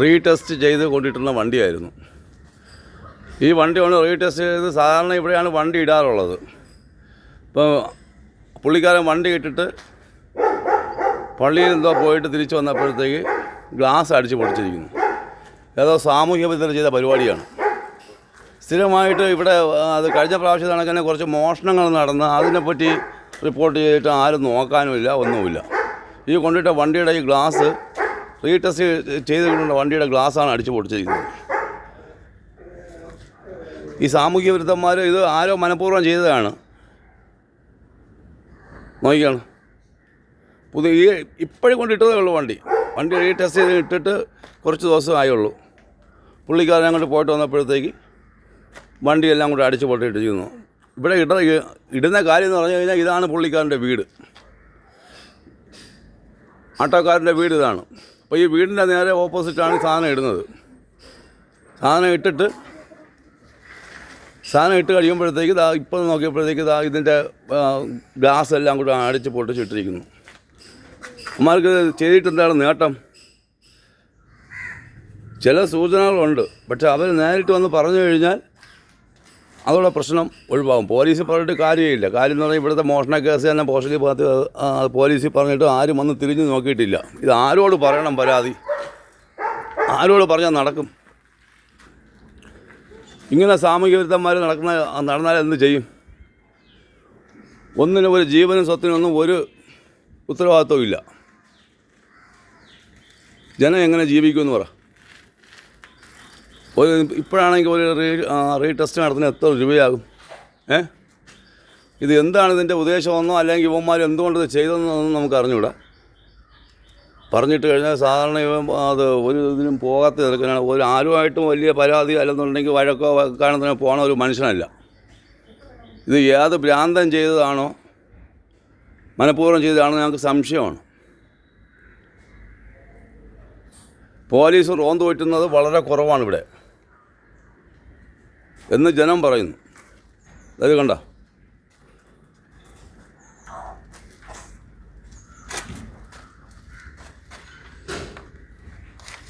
Retest ചെയ്ത് കൊണ്ടിട്ടുള്ള വണ്ടിയായിരുന്നു. ഈ വണ്ടി കൊണ്ട് റീടെസ്റ്റ് ചെയ്ത് സാധാരണ ഇവിടെയാണ് വണ്ടി ഇടാറുള്ളത്. ഇപ്പോൾ പുള്ളിക്കാരൻ വണ്ടി ഇട്ടിട്ട് പള്ളിയിൽ എന്തോ പോയിട്ട് തിരിച്ചു വന്നപ്പോഴത്തേക്ക് ഗ്ലാസ് അടിച്ച് പൊടിച്ചിരിക്കുന്നു ഏതോ സാമൂഹ്യ വിതരണം ചെയ്ത പരിപാടിയാണ്. സ്ഥിരമായിട്ട് ഇവിടെ അത് കഴിഞ്ഞ പ്രാവശ്യം കണക്കിന് കുറച്ച് മോഷണങ്ങൾ നടന്ന് അതിനെപ്പറ്റി റിപ്പോർട്ട് ചെയ്തിട്ട് ആരും നോക്കാനുമില്ല ഒന്നുമില്ല. ഈ കൊണ്ടിട്ട വണ്ടിയുടെ ഈ ഗ്ലാസ് റീടെസ്റ്റ് കഴിഞ്ഞ വണ്ടിയുടെ ഗ്ലാസ്സാണ് അടിച്ച് പൊടിച്ചിരിക്കുന്നത്. ഈ സാമൂഹ്യ വിരുദ്ധന്മാർ ഇത് ആരോ മനഃപൂർവം ചെയ്തതാണ്. നോക്കിയാണ് പുതിയ ഈ ഇപ്പോഴും കൊണ്ടിട്ടതേ ഉള്ളൂ വണ്ടി. വണ്ടി റീടെസ്റ്റ് ചെയ്ത് ഇട്ടിട്ട് കുറച്ച് ദിവസം ആയുള്ളൂ. പുള്ളിക്കാരൻ അങ്ങോട്ട് പോയിട്ട് വന്നപ്പോഴത്തേക്ക് വണ്ടിയെല്ലാം കൂടെ അടിച്ചു പൊട്ടിയിട്ട് ചെയ്യുന്നു ഇവിടെ ഇട ഇടുന്ന കാര്യം എന്ന് പറഞ്ഞു കഴിഞ്ഞാൽ ഇതാണ് പുള്ളിക്കാരന്റെ വീട്. ആട്ടോക്കാരന്റെ വീട് ഇതാണ്. അപ്പോൾ ഈ വീടിന്റെ നേരെ ഓപ്പോസിറ്റാണ് സാധനം ഇടുന്നത്. സാധനം ഇട്ടിട്ട് സാധനം ഇട്ട് കഴിയുമ്പോഴത്തേക്ക് ഇതാ ഇപ്പം നോക്കിയപ്പോഴത്തേക്ക് ഇതാ ഇതിന്റെ ഗ്ലാസ് എല്ലാം കൂടെ അടിച്ച് പൊട്ടിച്ചിട്ടിരിക്കുന്നു. അമ്മമാർക്ക് ചെയ്തിട്ട് എന്താണ് നേട്ടം? ചില സൂചനകളുണ്ട്. പക്ഷെ അവർ നേരിട്ട് വന്ന് പറഞ്ഞു കഴിഞ്ഞാൽ അതോടെ പ്രശ്നം ഒഴിവാകും. പോലീസ് പറഞ്ഞിട്ട് കാര്യമില്ല. കാര്യം എന്ന് പറഞ്ഞാൽ ഇവിടുത്തെ മോഷണ കേസ് തന്നെ പോസ്റ്റലിൽ ഭാഗത്ത് പോലീസ് പറഞ്ഞിട്ട് ആരും വന്ന് തിരിഞ്ഞ് നോക്കിയിട്ടില്ല. ഇത് ആരോട് പറയണം പരാതി? ആരോട് പറഞ്ഞാൽ നടക്കും? ഇങ്ങനെ സാമൂഹ്യ വിരുദ്ധന്മാർ നടക്കുന്ന നടന്നാൽ എന്ത് ചെയ്യും? ഒന്നിനും ഒരു ജീവനും സ്വത്തിനൊന്നും ഒരു ഉത്തരവാദിത്വവും ഇല്ല. ജനം എങ്ങനെ ജീവിക്കുമെന്ന് പറ. ഒരു ഇപ്പോഴാണെങ്കിൽ ഒരു റീ റീ ടെസ്റ്റ് നടത്തുന്ന എത്ര രൂപയാകും? ഏ? ഇത് എന്താണ് ഇതിന്റെ ഉദ്ദേശമെന്നോ അല്ലെങ്കിൽ ഇവന്മാർ എന്തുകൊണ്ട് ഇത് ചെയ്തതെന്നൊന്നും നമുക്ക് അറിഞ്ഞൂടാ. പറഞ്ഞിട്ട് കഴിഞ്ഞാൽ സാധാരണ ഇവൻ അത് ഒരു ഇതിനും പോകാത്ത ചെറുക്കനാണ് ഒരു ആരുമായിട്ടും വലിയ പരാതി അല്ലെന്നുണ്ടെങ്കിൽ വഴക്കോ കാണുന്നതിന് പോണ ഒരു മനുഷ്യനല്ല. ഇത് ഏത് ഭ്രാന്തം ചെയ്തതാണോ മനഃപൂർവം ചെയ്തതാണോ ഞങ്ങൾക്ക് സംശയമാണ്. പോലീസ് റോന്ത് പറ്റുന്നത് വളരെ കുറവാണ് ഇവിടെ. എന്ന് ജനം പറയുന്നു. അത് കണ്ട?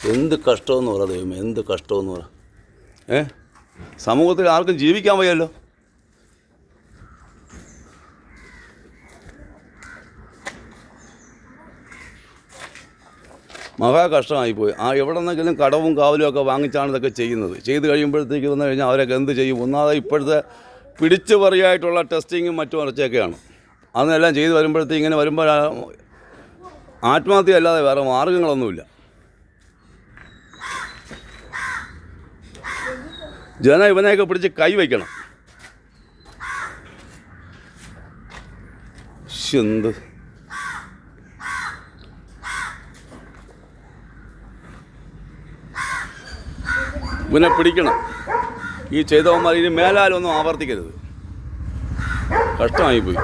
എന്ത് കഷ്ടമെന്ന് പറ ദൈവം എന്ത് കഷ്ടമെന്ന് പറ. ഏ? സമൂഹത്തിൽ ആർക്കും ജീവിക്കാൻ വയ്യല്ലോ. മഹാ കഷ്ടമായിപ്പോയി ആ എവിടെ നിന്നെങ്കിലും കടവും കാവലും ഒക്കെ വാങ്ങിച്ചാണ് ഇതൊക്കെ ചെയ്യുന്നത്. ചെയ്ത് കഴിയുമ്പോഴത്തേക്ക് വന്നു കഴിഞ്ഞാൽ അവരൊക്കെ എന്ത് ചെയ്യും? ഒന്നാമത് ഇപ്പോഴത്തെ പിടിച്ചു പറയായിട്ടുള്ള ടെസ്റ്റിങ്ങും മറ്റും ഇറച്ചൊക്കെയാണ് അതെല്ലാം ചെയ്ത് വരുമ്പോഴത്തേക്ക് ഇങ്ങനെ വരുമ്പോൾ ആത്മഹത്യ അല്ലാതെ വേറെ മാർഗങ്ങളൊന്നുമില്ല. ജന ഇവനെയൊക്കെ പിടിച്ച് കൈ വയ്ക്കണം. ശ്ശ്, എന്ത്? ഇവനെ പിടിക്കണം. ഈ ചെയ്തവന്മാർ ഇനി മേലാലൊന്നും ആവർത്തിക്കരുത്. കഷ്ടമായിപ്പോയി.